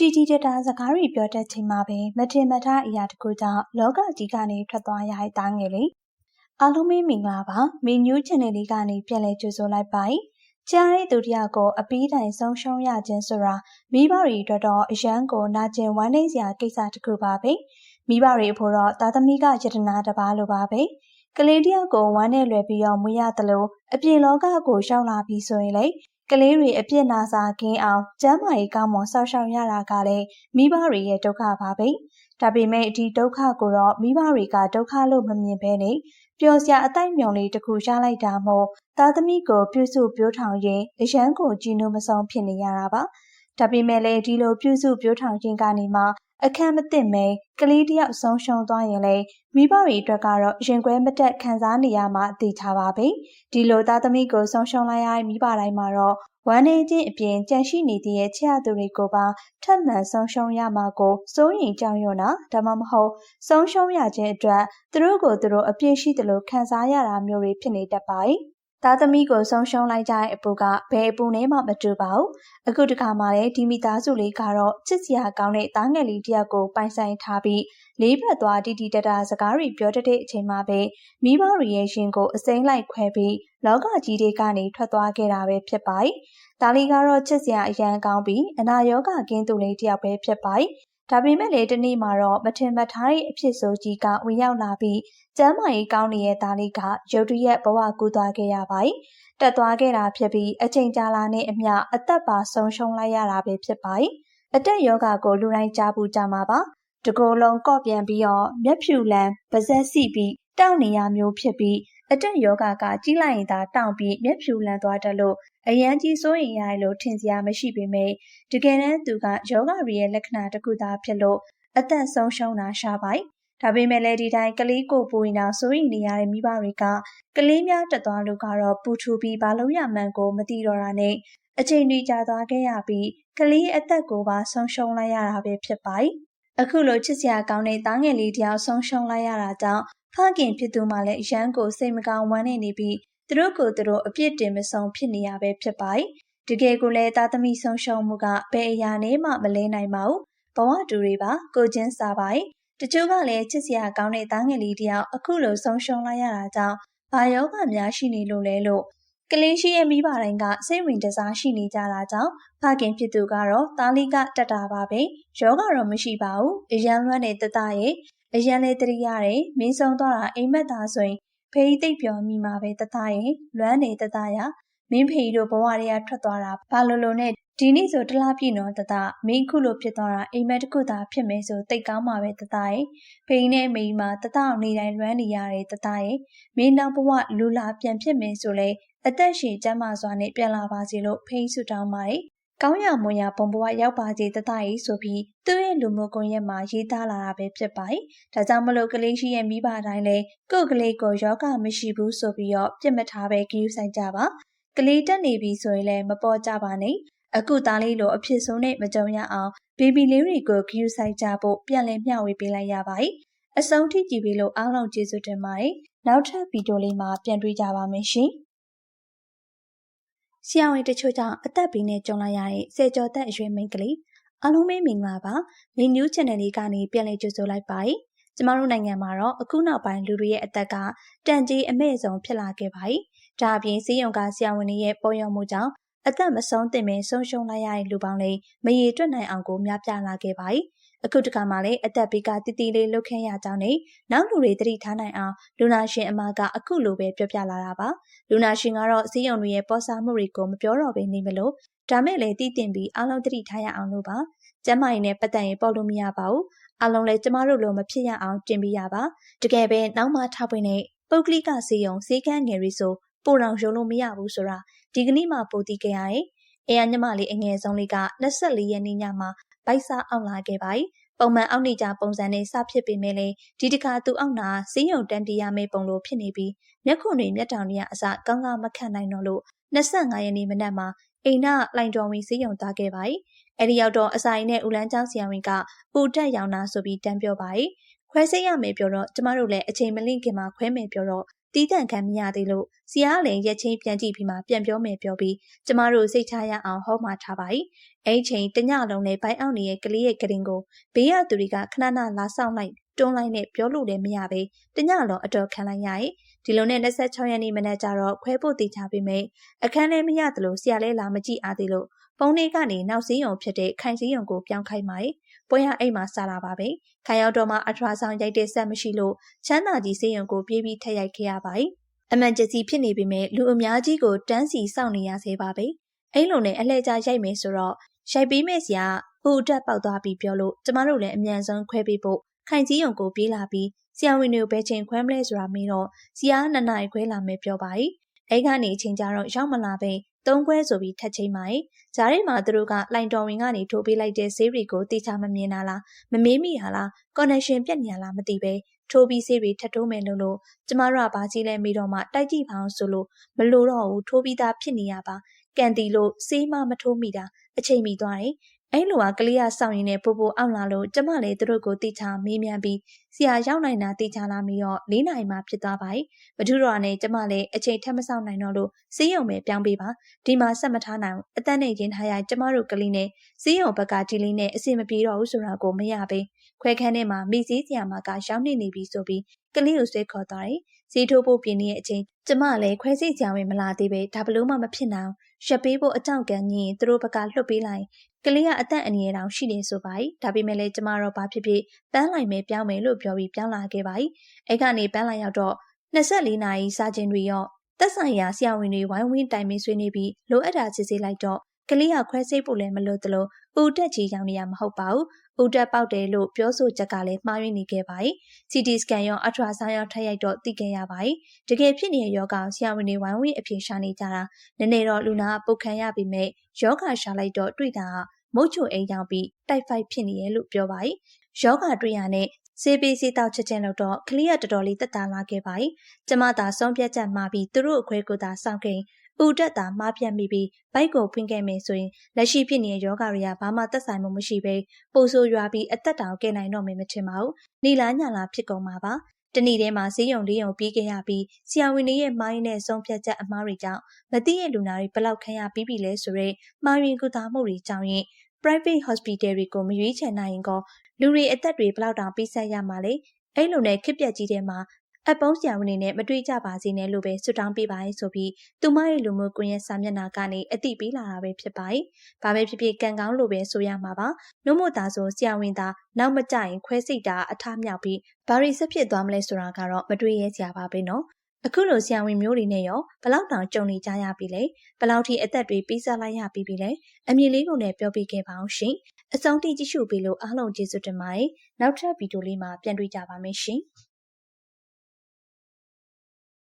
တီတီတတာစကားတွေပြောတတ်ချိန်မှာပဲမထင်မှတ်ထားအရာတခုကြောင့်လောကကြီးကနေထွက်သွားရတဲ့တားငယ်လေးအားလုံးမင်္ဂလာပါမင်းညူး channel လေးကနေပြန်လည်ကြိုဆိုလိုက်ပါကြားတဲ့သူတယောက်ကိုအပီးတိုင်ဆုံးရှုံးရခြင်းဆိုတာမိဘတွေအတွက်တော့အရန်ကိုနာကျင်ဝမ်းနည်းစရာကိစ္စတစ်ခုပါပဲမိဘတွေအဖို့တော့သာသမီကယတနာတစ်ပါးလိုပါပဲကလေးတယောက်ကိုဝမ်းနဲ့လွယ်ပြီးတော့မွေးရတယ်လို့အပြင်လောကကိုရောက်လာပြီးဆိုရင်လေ ကလေးတွေအပြစ်နာစာကင်းအောင်ကျမ်းမာရေးကောင်းမွန်ဆောက်ရှောက်ရတာကလည်းမိဘတွေရဲ့ဒုက္ခပါပဲ။ဒါပေမဲ့ဒီဒုက္ခကိုတော့မိဘတွေကဒုက္ခလို့မမြင်ဘဲနဲ့ပျော်စရာအတိုက်မြုံလေးတစ်ခုရလိုက်တာမို့သားသမီးကိုပြုစုပြောထောင်ရင်အရန်ကိုကြည်နုမဆုံးဖြစ်နေရတာပါ။ဒါပေမဲ့လည်းဒီလိုပြုစုပြောထောင်ခြင်းကနေမှ အခမ်းမသင့်မဲကလေးတယောက်ဆုံးရှုံးသွားရင်လေမိဘတွေအတွက်ကတော့ရင်ခွဲမတက်ခံစားနေရမှသိချပါပဲဒီလိုသားသမီးကိုဆုံးရှုံးလိုက်ရတဲ့မိဘတိုင်းမှာတော့ဝမ်းနေခြင်းအပြင်ကြန့်ရှိနေသည့်ရဲ့ချရသူတွေကိုပါထပ်မံဆုံးရှုံးရမှာကိုစိုးရင်ကြောင်ရွံ့တာဒါမှမဟုတ်ဆုံးရှုံးရခြင်းအတွက်သူတို့ကိုသူတို့အပြည့်ရှိသလိုခံစားရတာမျိုးတွေဖြစ်နေတတ်ပါတယ် သားသမီးကိုဆုံးရှုံးလိုက်ကြတဲ့အပူကဘယ်အပူနဲ့မှမတူပါဘူးအခုတခါမှလည်းဒီမိသားစုလေးကတော့ချစ်စရာကောင်းတဲ့သားငယ်လေးတယောက်ကိုပိုင်ဆိုင်ထားပြီးလေးဘက်သွားတီတီတတာစကားတွေပြောတတ်တဲ့အချိန်မှာပဲမိဘတွေရဲ့ရှင်ကိုအစိမ့်လိုက်ခွဲပြီးလောကကြီးတွေကနေထွက်သွားခဲ့တာပဲဖြစ်ပါတယ်။ဒါလီကတော့ချစ်စရာအရန်ကောင်းပြီးအနာရောဂါကင်းသူလေးတယောက်ပဲဖြစ်ပါတယ်။ ဒါပေမဲ့လေတနေ့မှာတော့မထင်မှတ်ထားတဲ့အဖြစ်ဆိုကြီးကဝင်ရောက်လာပြီးကျမ်းမာရေးကောင်းနေတဲ့သားလေးကရုတ်တရက်ဘဝကူးသွားခဲ့ရပါတယ်။တက်သွားခဲ့တာဖြစ်ပြီးအချိန်ကြာလာနဲ့အမျှအသက်ပါဆုံးရှုံးလိုက်ရတာပဲဖြစ်ပါတယ်။အတက်ယောဂကိုလူတိုင်းကြားဘူးကြမှာပါ။တကိုယ်လုံးကော့ပြန်ပြီးတော့မျက်ဖြူလန်းပါဇက်စီပြီးတောက်နေရမျိုးဖြစ်ပြီး အတက်ယောဂကကြီးလိုက်ရင်သာတောင့်ပြီးမျက်ဖြူလန်းသွားတယ်လို့အရန်ကြီးစိုးရင်ရတယ်လို့ထင်စရာမရှိပေမဲ့တကယ်တမ်းသူကယောဂရီရဲ့လက္ခဏာတစ်ခုသာဖြစ်လို့အသက်ဆုံးရှုံးတာရှာပိုက်ဒါပေမဲ့လည်းဒီတိုင်းကလေးကိုပူရင်တော့စိုးရိမ်နေရတဲ့မိဘတွေကကလေးများတက်သွားလို့ကတော့ပူထူပြီးဘာလို့ရမှန်းကိုမသိတော့တာနဲ့အချိန်ကြီးကြာသွားခဲ့ရပြီးကလေးအသက်ကိုပါဆုံးရှုံးလိုက်ရတာပဲဖြစ်ပါတယ်။အခုလိုချစ်စရာကောင်းတဲ့တားငယ်လေးတယောက်ဆုံးရှုံးလိုက်ရတာကြောင့် ဖခင်ဖြစ်သူမှလည်းရန်ကိုစိတ်မကောင်းဝမ်းနေနေပြီးသူတို့ကိုသူတို့အပြစ်တင်မဆုံးဖြစ်နေရပဲဖြစ်ပါတယ်။တကယ်ကိုလည်းသားသမီးဆုံးရှုံးမှုကဘယ်အရာနဲ့မှမလဲနိုင်ပါဘူး။ဘဝတူတွေပါကိုချင်းစားပါတယ်တချို့ကလည်းချစ်စရာကောင်းတဲ့သားငယ်လေးတယောက်အခုလိုဆုံးရှုံးလိုက်ရတာကြောင့်ဘာယောဂများရှိနေလို့လဲလို့ကလေးရှိရဲ့မိဘတိုင်းကစိတ်ဝင်တစားရှိနေကြတာကြောင့်ဖခင်ဖြစ်သူကတော့သားလေးကတက်တာပါပဲယောဂတော့မရှိပါဘူးအရန်လွမ်းတဲ့တတရဲ့ အရန်လေးတရိရတယ်မင်းဆုံးသွားတာအိမ်မက်သားဆိုရင်ဖေးသိပ်ပျော်မိမှာပဲတတရဲ့လွမ်းနေတတရမင်းဖေတို့ဘဝတွေကထွက်သွားတာဘာလို့လို့နဲ့ဒီနေ့ဆိုတလားပြည့်နော်တတမင်းခုလိုဖြစ်သွားတာအိမ်မက်တစ်ခုသာဖြစ်မယ်ဆိုတိတ်ကောင်းမှာပဲတတရဲ့ဖိင်းနဲ့မိန်းမတတအောင်နေတိုင်းလွမ်းနေရတယ်တတရဲ့မင်းနောက်ဘဝလူလာပြန်ဖြစ်မယ်ဆိုလဲအသက်ရှင်ကျန်းမာစွာနဲ့ပြန်လာပါစေလို့ဖိင်းဆုတောင်းပါတယ် ကောင်းရမွန်ရဘုံဘဝရောက်ပါစေတတရေးဆိုပြီးသူ့ရဲ့လူမှုကွန်ရက်မှာရေးသားလာတာပဲဖြစ်ပါတယ်။ဒါကြောင့်မလို့ကလေးရှိရဲ့မိဘတိုင်းလည်းကိုယ့်ကလေးကိုယောဂမရှိဘူးဆိုပြီးတော့ပြစ်မထားပဲကြည့်ဆိုင်ကြပါ။ကလေးတက်နေပြီဆိုရင်လည်းမပေါ်ကြပါနဲ့အခုသားလေးလိုအဖြစ်ဆုံးနဲ့မကြုံရအောင်ဘေဘီလေးတွေကိုဂယူဆိုင်ကြဖို့ပြန်လည်မျှဝေပေးလိုက်ရပါတယ်။အဆုံးထိကြည့်ပြီးလို့အားလုံးကျေးဇူးတင်ပါတယ်။နောက်ထပ်ဗီဒီယိုလေးမှာပြန်တွေ့ကြပါမယ်ရှင်။ ဆရာဝန်တချို့ကြောင့်အသက်ဘေးနဲ့ကြုံလာရတဲ့စေကျော်သက်အရွယ်မိန်းကလေးအားလုံးပဲမင်္ဂလာပါ။မင်း new channel လေးကနေပြန်လည်ကြိုဆိုလိုက်ပါတယ်။ကျမတို့နိုင်ငံမှာတော့အခုနောက်ပိုင်းလူတွေရဲ့အသက်ကတန်ကြီးအမဲ့ဆုံးဖြစ်လာခဲ့ပါတယ်။ဒါအပြင်စီးရုံကဆရာဝန်တွေရဲ့ပေါ်ရောက်မှုကြောင့်အသက်မဆုံးသင့်ပင်ဆုံးရှုံးလိုက်ရတဲ့လူပေါင်းလေးမရေတွက်နိုင်အောင်ကိုများပြားလာခဲ့ပါတယ်။ အခုတခါမှလည်းအသက်ဘေးကတည်တည်လေးလုတ်ခင်းရကြောင်းနဲ့နောက်လူတွေတတိထားနိုင်အောင်လူနာရှင်အမကအခုလိုပဲပြောပြလာတာပါ။လူနာရှင်ကတော့စီးရုံတွေရဲ့ပေါ်စာမှုတွေကိုမပြောတော့ဘဲနေမလို့ဒါမဲ့လည်းတည်တင်ပြီးအားလုံးတတိထားရအောင်လို့ပါ။ကျမကြီးနဲ့ပတ်သက်ရင်ပေါ်လို့မရပါဘူး။အားလုံးလည်းကျမတို့လိုမဖြစ်ရအောင်တင်ပြရပါ။တကယ်ပဲနောက်မှထားပွင့်တဲ့ပုတ်ကလိကစီယုံစေကန်းငယ်ရီဆိုပိုတော်ရုံလို့မရဘူးဆိုတာဒီကနေ့မှပိုသိခဲ့ရတယ်။အဲရညမလေးအငယ်ဆုံးလေးက24ရက်နေ့ညမှာ ဗိုက်စားအောင်လာခဲ့ပါတယ်။ပုံမှန်အောက်နေကြပုံစံနဲ့စဖြစ်ပေမဲ့လည်းဒီတခါသူအောက်နာစီးရုံတန်ပြရမယ့်ပုံလိုဖြစ်နေပြီးမျက်ခုံတွေမျက်တောင်တွေကအစကောင်းကောင်းမခံနိုင်တော့လို့25ရက်နေ့မနက်မှာအိမ်နာလိုင်တော်ဝင်စီးရုံသားခဲ့ပါတယ်။အဲဒီရောက်တော့အစာအိမ်နဲ့ဦးလန်းကျောင်းဆရာဝန်ကပူတက်ရောင်နာဆိုပြီးတန်းပြောပါတယ်။ခွဲစိတ်ရမယ်ပြောတော့ကျမတို့လည်းအချိန်မလင့်ခင်မှာခွဲမယ်ပြောတော့ တီးတန့်ခံမရသေးလို့ဆရာကလည်းရက်ချင်းပြန်ကြည့်ပြီးမှပြန်ပြောမယ်ပြောပြီးကျမတို့စိတ်ချရအောင်ဟောမှာထားပါ යි အဲ့ချိန်တညလုံးနဲ့ဘိုင်အောင်နေတဲ့ကလေးရဲ့ကရင်ကိုဘေးရသူတွေကခဏခဏလာဆောင်လိုက်တွန်းလိုက်နဲ့ပြောလို့လည်းမရပဲတညလုံးအတော်ခံလိုက်ရရဲ့ဒီလိုနဲ့26ရက်နေ့မနက်ကျတော့ခွဲဖို့တည်ချပေးမယ်အခန်းလည်းမရသလိုဆရာလည်းလာမကြည့်အားသေးလို့ပုံလေးကနေနောက်စည်းရုံဖြစ်တဲ့ခိုင်စည်းရုံကိုပြောင်းခိုင်းပါ යි ပွဲရအိမ်မှာစားလာပါပဲခိုင်ရောက်တော့မှအထွာဆောင်ရိုက်တဲ့ဆက်မရှိလို့ချမ်းသာကြီးစည်းရုံကိုပြေးပြီးထက်ရိုက်ခဲ့ရပါ යි အမှန်တစီဖြစ်နေပေမဲ့လူအများကြီးကိုတန်းစီစောင့်နေရသေးပါပဲအဲ့လိုနဲ့အလှည့်ကျရိုက်မယ်ဆိုတော့ရိုက်ပေးမယ်စီကဟိုတက်ပေါက်သွားပြီးပြောလို့ကျမတို့လည်းအမြန်ဆုံးခွဲပေးဖို့ခိုင်ကြီးုံကိုပြေးလာပြီးဆရာဝန်တွေကိုဘယ်ချိန်ခွဲမလဲဆိုတာမေးတော့ဆရာနှစ်နာရီခွဲလာမယ်ပြောပါ යි အဲ့ကနေအချိန်ကျတော့ရောက်မလာပဲ သုံးခွဲဆိုပြီးထက်ချိန်ပါ යි ဂျားထဲမှာသူတို့ကလိုင်တော်ဝင်ကနေထိုးပေးလိုက်တဲ့ဆေးတွေကိုတေချာမမြင်တာလားမမေးမိတာလားကွန်နက်ရှင်ပြက်နေရလားမသိပဲထိုးပြီးဆေးတွေထပ်ထိုးမယ်လို့လို့ကျမတို့ကဘာကြီးလဲမိတော့မှတိုက်ကြည့်ပါအောင်ဆိုလို့မလို့တော့ဘူးထိုးပြီးသားဖြစ်နေရပါကန်တီလို့ဆေးမမထိုးမိတာအချိန်မီသွားတယ် အဲ့လိုကကလေးကစောင့်ရင်းနဲ့ပို့ပို့အောင်လာလို့ကျမလည်းသူတို့ကိုတိချာမေးမြန်းပြီးဆရာရောက်နိုင်တာတိချာလာပြီးတော့၄နိုင်မှဖြစ်သွားပါ යි မထူတော့နဲ့ကျမလည်းအချိန်ထက်မဆောင်နိုင်တော့လို့စေးရုံပဲပြောင်းပေးပါဒီမှာဆက်မထားနိုင်ဘူးအသက်နဲ့ရင်ထားရကျမတို့ကလေးနဲ့စေးရုံဘက်ကဒီလေးနဲ့အဆင်မပြေတော့ဘူးဆိုတာကိုမရပဲခွဲခန်းထဲမှာမိစည်းဆရာမကရောက်နေနေပြီဆိုပြီးကလေးကိုဆွဲခေါ်သွားတယ်ဈေးထိုးဖို့ပြင်နေတဲ့အချိန်ကျမလည်းခွဲစိတ်ကြဝင်မလာသေးပဲဒါဘလို့မှမဖြစ်နိုင် ရက်ပေးဖို့အကြောက်ကန်ကြီးရင်သူတို့ဘက်ကလွတ်ပေးလိုက်ကလေးကအသက်အန္တရာယ်တောင်ရှိနေဆိုပါ යි ဒါပေမဲ့လည်းကျမတော့ဘာဖြစ်ဖြစ်ပန်းလိုက်မယ်ပြောင်းမယ်လို့ပြောပြီးပြောင်းလာခဲ့ပါ යි အဲ့ကနေပန်းလိုက်ရောက်တော့24နာရီစာချင်းတွေရောသက်ဆိုင်ရာဆရာဝန်တွေဝိုင်းဝန်းတိုင်ပင်ဆွေးနွေးပြီးလိုအပ်တာစစ်ဆေးလိုက်တော့ကလေးကခွဲစိတ်ဖို့လည်းမလို့တလို့ပူတက်ကြီးရောင်နေရမဟုတ်ပါဘူး။ ပူတက်ပေါက်တယ်လို့ပြောဆိုချက်ကလည်းမှားယွင်းနေခဲ့ပါတယ်။ CT scan ရော ultrasound ရောထပ်ရိုက်တော့သိခဲ့ရပါတယ်။တကယ်ဖြစ်နေတဲ့ယောဂဆရာဝန်တွေဝိုင်းဝန်းအဖြေရှာနေကြတာနည်းနည်းတော့လူနာပုတ်ခံရပြီမဲ့ယောဂရှာလိုက်တော့တွေ့တာကမုတ်ချုံအိမ်ရောက်ပြီးတိုက်ဖိုက်ဖြစ်နေတယ်လို့ပြောပါတယ်။ယောဂတွေ့ရတဲ့စေပေးစီတောက်ချက်ချင်းလို့တော့ကလေးကတော်တော်လေးတက်တာလာခဲ့ပါ යි ကျမသာဆုံးဖြတ်ချက်မှာပြီးသူတို့အခွဲကိုသာစောင့်ခင် ဦးတက်တာမှားပြတ်မိပြီးဘိုက်ကိုဖွင့်ခဲ့မယ်ဆိုရင်လက်ရှိဖြစ်နေတဲ့ယောဂတွေကဘာမှသက်ဆိုင်မှုမရှိဘဲပိုဆိုးရွာပြီးအသက်တောင်ကဲနိုင်တော့မယ်မထင်ပါဘူး။နေလားညာလားဖြစ်ကုန်မှာပါ။တနေ့တည်းမှာဈေးရုံလေးရုံပြေးခဲ့ရပြီးဆရာဝန်တွေရဲ့မိုင်းနဲ့ဆုံးဖြတ်ချက်အမှားတွေကြောင့်မသိတဲ့လူနာတွေဘလောက်ခံရပြီးပြီလဲဆိုတော့မှားရင်ကုသမှုတွေကြောင့်ရင် private hospital တွေကိုမရွေးချယ်နိုင်ရင်ကောလူတွေအသက်တွေဘလောက်တောင်ပြီးဆက်ရမှာလဲအဲ့လိုနဲ့ခစ်ပြက်ကြီးတဲ့မှာ အပုံးဆရာဝန်တွေနဲ့မတွေ့ကြပါစေနဲ့လို့ပဲဆုတောင်းပေးပါရဆိုပြီးသူမရဲ့လူမှုကွန်ရက်စာမျက်နှာကနေအသိပေးလာတာပဲဖြစ်ပါတယ်။ဘာပဲဖြစ်ဖြစ်ကံကောင်းလို့ပဲဆိုရမှာပါ။နှုတ်မသားဆိုဆရာဝန်သားနောက်မကြရင်ခွဲစိတ်တာအထမြောက်ပြီးဘာရီဆက်ဖြစ်သွားမလဲဆိုတာကတော့မတွေးရဲစရာပါပဲနော်။အခုလိုဆရာဝန်မျိုးတွေနဲ့ရောဘလောက်တောင်ကြုံနေကြရပြီလဲဘလောက်ထိအသက်တွေပြီးစားလိုက်ရပြီပြီလဲအမြင်လေးကိုလည်းပြောပြခဲ့ပါအောင်ရှင်အဆုံးထိကြည့်ရှုပေးလို့အားလုံးကျေးဇူးတင်ပါတယ်နောက်ထပ်ဗီဒီယိုလေးမှာပြန်တွေ့ကြပါမယ်ရှင်။